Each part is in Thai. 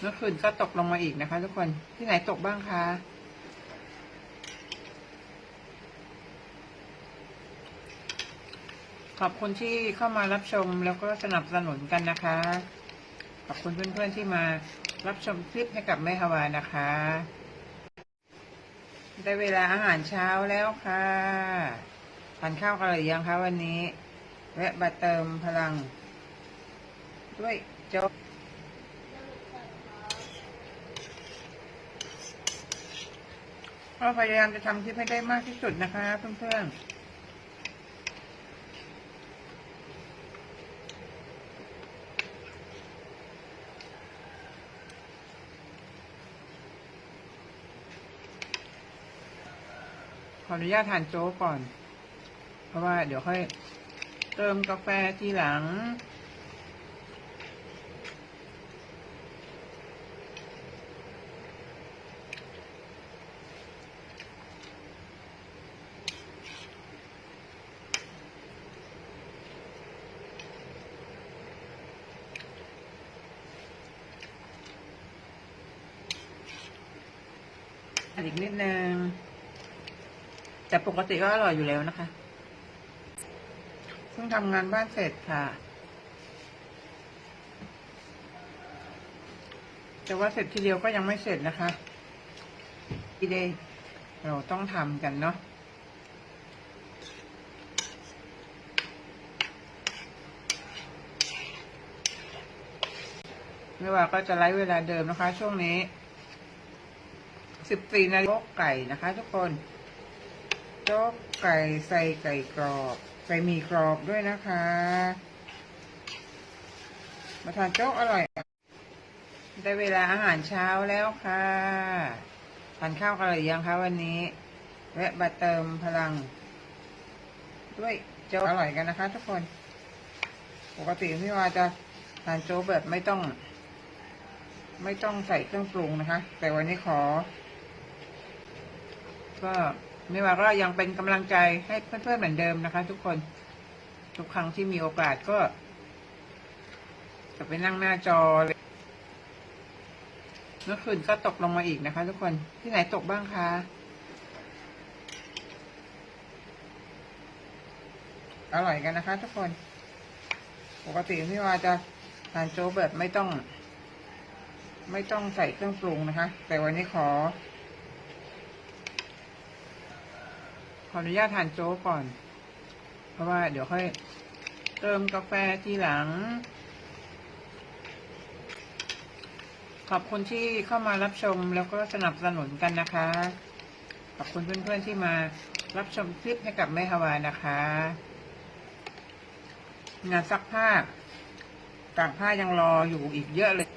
เมื่อคืนก็ตกลงมาอีกนะคะ ทุกคนที่ไหนตกบ้างคะขอบคุณที่เข้ามารับชมแล้วก็สนับสนุนกันนะคะ ขอบคุณเพื่อนๆที่มารับชมคลิปให้กับแม่ฮาวานะคะ ได้เวลาอาหารเช้าแล้วค่ะทานข้าวกันหรือยังคะวันนี้แวะมาเติมพลัง ด้วยโจ๊ก ก็พยายามจะทำคลิปให้ได้มากที่สุดนะคะ เพื่อนๆขออนุญาตทานโจ๊กก่อน เพราะว่าเดี๋ยวค่อยเติมกาแฟทีหลัง อีกนิดนึง แต่ปกติก็อร่อยอยู่แล้วนะคะเพิ่งทำงานบ้านเสร็จค่ะ แต่ว่าเสร็จทีเดียวก็ยังไม่เสร็จนะคะอีเดย์เราต้องทำกันเนาะไม่ว่าก็จะไล่เวลาเดิมนะคะ ช่วงนี้ สิบสี่นาฬิกาไก่นะคะทุกคนโจ๊กไก่ใส่ไก่กรอบ ใส่มีกรอบด้วยนะคะ มาทานโจ๊กอร่อย ได้เวลาอาหารเช้าแล้วค่ะทานข้าวกันหรือยังคะวันนี้แวะมาเติมพลัง ด้วยโจ๊กอร่อยกันนะคะ ทุกคน ปกติพี่ว่าจะทานโจ๊กแบบไม่ต้อง ไม่ต้องใส่เครื่องปรุงนะคะ แต่วันนี้ขอ ก็ไม่ว่าก็ยังเป็นกำลังใจให้เพื่อนๆเหมือนเดิมนะคะ ทุกคน ทุกครั้งที่มีโอกาสก็ จะไปนั่งหน้าจอเลยเมื่อคืนก็ตกลงมาอีกนะคะ ทุกคนที่ไหนตกบ้างคะอร่อยกันนะคะ ทุกคน ปกติพี่ว่าจะทานโจ๊กแบบไม่ต้อง ไม่ต้องใส่เครื่องปรุงนะคะ แต่วันนี้ขอ ข ออนุญาตทานโจ๊กก่อน เพราะว่าเดี๋ยวค่อยเติมกาแฟทีหลัง ขอบคุณที่เข้ามารับชมแล้วก็สนับสนุนกันนะคะ ขอบคุณเพื่อนๆที่มารับชมคลิปให้กับแม่ฮาวานะคะ งานซักผ้าตากผ้ายังรออยู่อีกเยอะเลย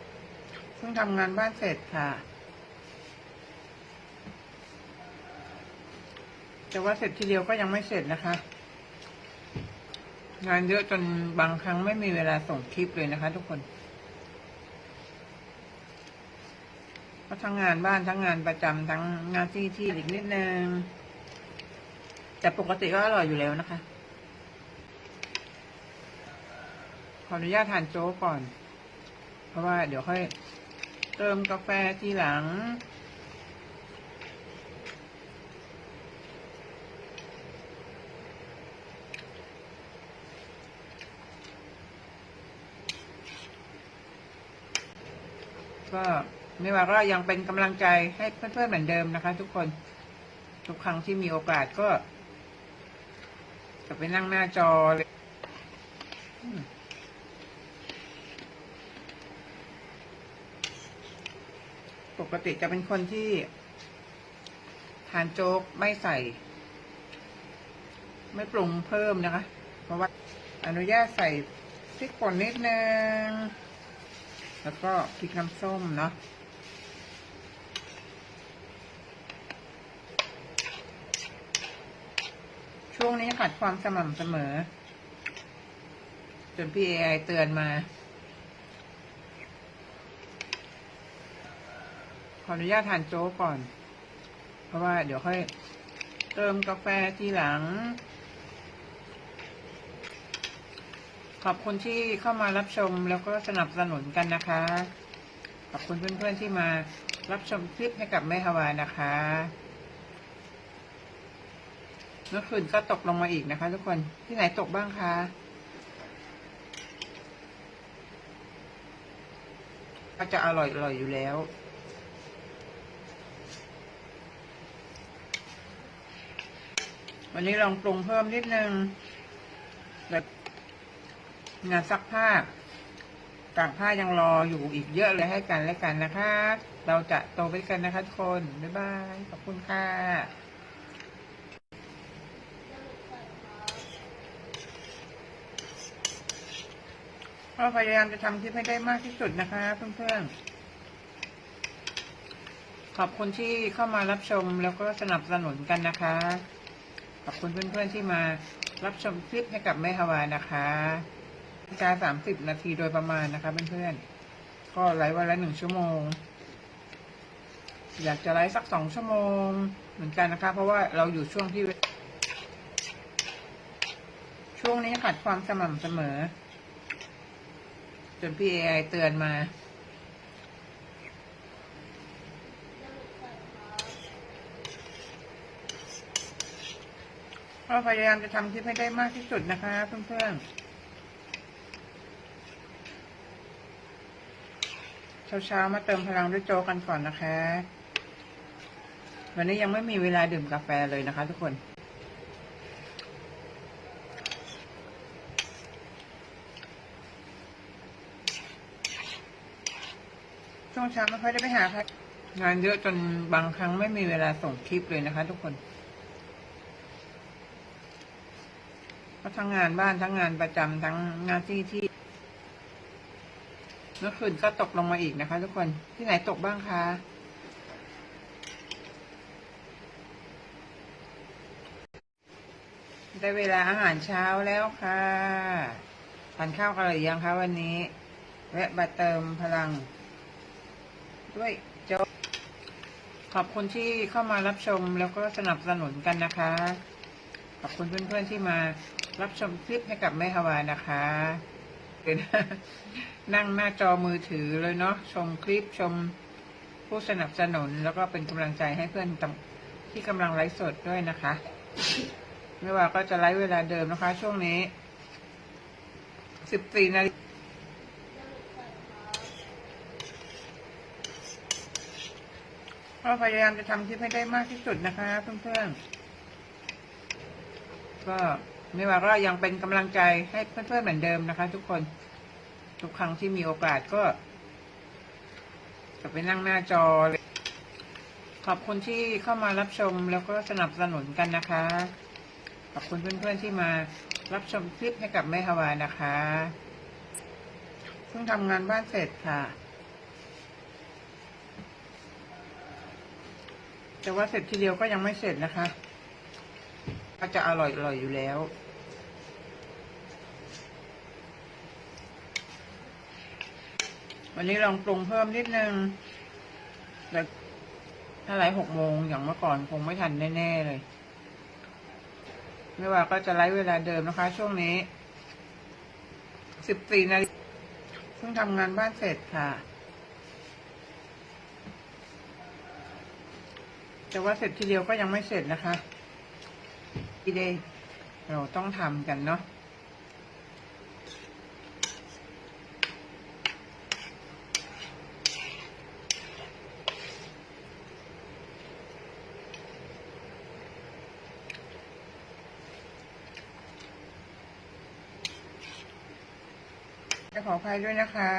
เพิ่งทำงานบ้านเสร็จค่ะ แต่ว่าเสร็จทีเดียวก็ยังไม่เสร็จนะคะ งานเยอะจนบางครั้งไม่มีเวลาส่งคลิปเลยนะคะ ทุกคนก็ทั้งงานบ้านทั้งงานประจำทั้งงานที่ที่อีกนิดนึงแต่ปกติก็อร่อยอยู่แล้วนะคะ ขออนุญาตทานโจ๊กก่อน เพราะว่าเดี๋ยวค่อยเติมกาแฟทีหลัง ก็ไม่ว่าก็ยังเป็นกำลังใจให้เพื่อนๆเหมือนเดิมนะคะ ทุกคน ทุกครั้งที่มีโอกาสก็ จะไปนั่งหน้าจอเลยปกติจะเป็นคนที่ทานโจ๊กไม่ใส่ ไม่ปรุงเพิ่มนะคะ เพราะว่าอนุญาตใส่พริกป่นนิดนึง แล้วก็พริกน้ำส้มเนาะช่วงนี้ขาดความสม่ำเสมอ จนพี่เอไอเตือนมา ขออนุญาตทานโจ๊กก่อน เพราะว่าเดี๋ยวค่อยเติมกาแฟทีหลัง ขอบคุณที่เข้ามารับชมแล้วก็สนับสนุนกันนะคะ ขอบคุณเพื่อนๆที่มารับชมคลิปให้กับแม่ฮาวานะคะเมื่อคืนก็ตกลงมาอีกนะคะ ทุกคนที่ไหนตกบ้างคะก็จะอร่อยอร่อยอยู่แล้ว วันนี้ลองปรุงเพิ่มนิดนึง งานซักผ้าตางผ้ายังรออยู่อีกเยอะเลยให้กันและกันนะคะ เราจะโตไปด้วยกันนะคะทุกคน บ๊ายบาย ขอบคุณค่ะก็พยายามจะทำคลิปให้ได้มากที่สุดนะคะ เพื่อนๆ ขอบคุณที่เข้ามารับชมแล้วก็สนับสนุนกันนะคะ ขอบคุณเพื่อนๆที่มารับชมคลิปให้กับแม่ฮาวานะคะ การสามสิบนาทีโดยประมาณนะคะเพื่อนๆ ก็ไลฟ์วันละหนึ่งชั่วโมง อยากจะไลฟ์สักสองชั่วโมงเหมือนกันนะคะ เพราะว่าเราอยู่ช่วงที่ ช่วงนี้ขาดความสม่ำเสมอ จนพี่เอไอเตือนมาก็พยายามจะทำคลิปให้ได้มากที่สุดนะคะเพื่อนๆ เช้าๆมาเติมพลังด้วยโจกกันก่อนนะคะ วันนี้ยังไม่มีเวลาดื่มกาแฟเลยนะคะ ทุกคนช่วงเช้าไม่ค่อยได้ไปหาใครงานเยอะจนบางครั้งไม่มีเวลาส่งคลิปเลยนะคะ ทุกคนเพราะทั้งงานบ้านทั้งงานประจำทั้งงานที่ที่ เมื่อคืนก็ตกลงมาอีกนะคะ ทุกคนที่ไหนตกบ้างคะได้เวลาอาหารเช้าแล้วค่ะทานข้าวกันหรือยังคะวันนี้แวะมาเติมพลัง ด้วยโจ๊กขอบคุณที่เข้ามารับชมแล้วก็สนับสนุนกันนะคะ ขอบคุณเพื่อนๆที่มารับชมคลิปให้กับแม่ฮาวานะคะ เป็นนั่งหน้าจอมือถือเลยเนาะชมคลิปชมผู้สนับสนุน แล้วก็เป็นกำลังใจให้เพื่อนที่กำลังไลฟ์สดด้วยนะคะ ไม่ว่าก็จะไลฟ์เวลาเดิมนะคะ ช่วงนี้สิบสี่นาฬิกาก็พยายามจะทำคลิปให้ได้มากที่สุดนะคะ เพื่อนๆก็ ไม่ว่าก็ยังเป็นกำลังใจให้เพื่อนๆเหมือนเดิมนะคะ ทุกคน ทุกครั้งที่มีโอกาสก็จะไปนั่งหน้าจอเลยขอบคุณที่เข้ามารับชมแล้วก็สนับสนุนกันนะคะ ขอบคุณเพื่อนๆที่มารับชมคลิปให้กับแม่ฮาวานะคะเพิ่งทำงานบ้านเสร็จค่ะ แต่ว่าเสร็จทีเดียวก็ยังไม่เสร็จนะคะ ก็จะอร่อยอร่อยอยู่แล้ว วันนี้ลองปรุงเพิ่มนิดนึงแต่ถ้าไลฟ์หกโมงอย่างเมื่อก่อนคงไม่ทันแน่ ๆ เลย ไม่ว่าก็จะไลฟ์เวลาเดิมนะคะ ช่วงนี้ สิบสี่นาฬิกาเพิ่งทำงานบ้านเสร็จค่ะแต่ว่าเสร็จทีเดียวก็ยังไม่เสร็จนะคะ พี่เดย์เราต้องทำกันเนาะจะขออภัยด้วยนะคะ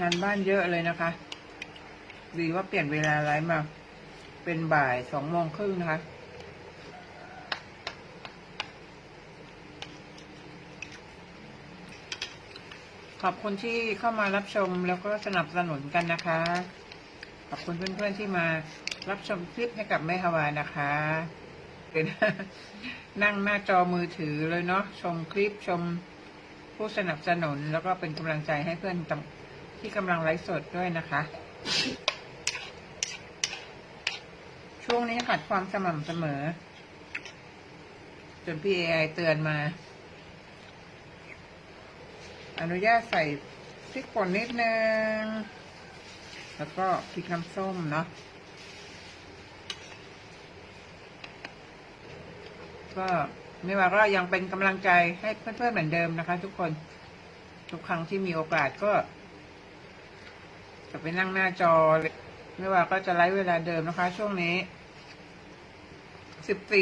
งานบ้านเยอะเลยนะคะ ดีว่าเปลี่ยนเวลาไลฟ์มา เป็นบ่ายสองโมงครึ่งนะคะ ขอบคุณที่เข้ามารับชมแล้วก็สนับสนุนกันนะคะ ขอบคุณเพื่อนๆที่มารับชมคลิปให้กับแม่ฮาวานะคะเป็นนั่งหน้าจอมือถือเลยเนาะชมคลิปชมผู้สนับสนุน แล้วก็เป็นกำลังใจให้เพื่อนที่กำลังไลฟ์สดด้วยนะคะ ช่วงนี้ขาดความสม่ำเสมอ จนพี่เอไอเตือนมา อนุญาตใส่พริกป่นนิดนึง แล้วก็พริกน้ำส้มเนาะ ก็ไม่ว่าก็ยังเป็นกำลังใจให้เพื่อนๆเหมือนเดิมนะคะ ทุกคน ทุกครั้งที่มีโอกาสก็ จะไปนั่งหน้าจอไม่ว่าก็จะไลฟ์เวลาเดิมนะคะ ช่วงนี้สิบสี่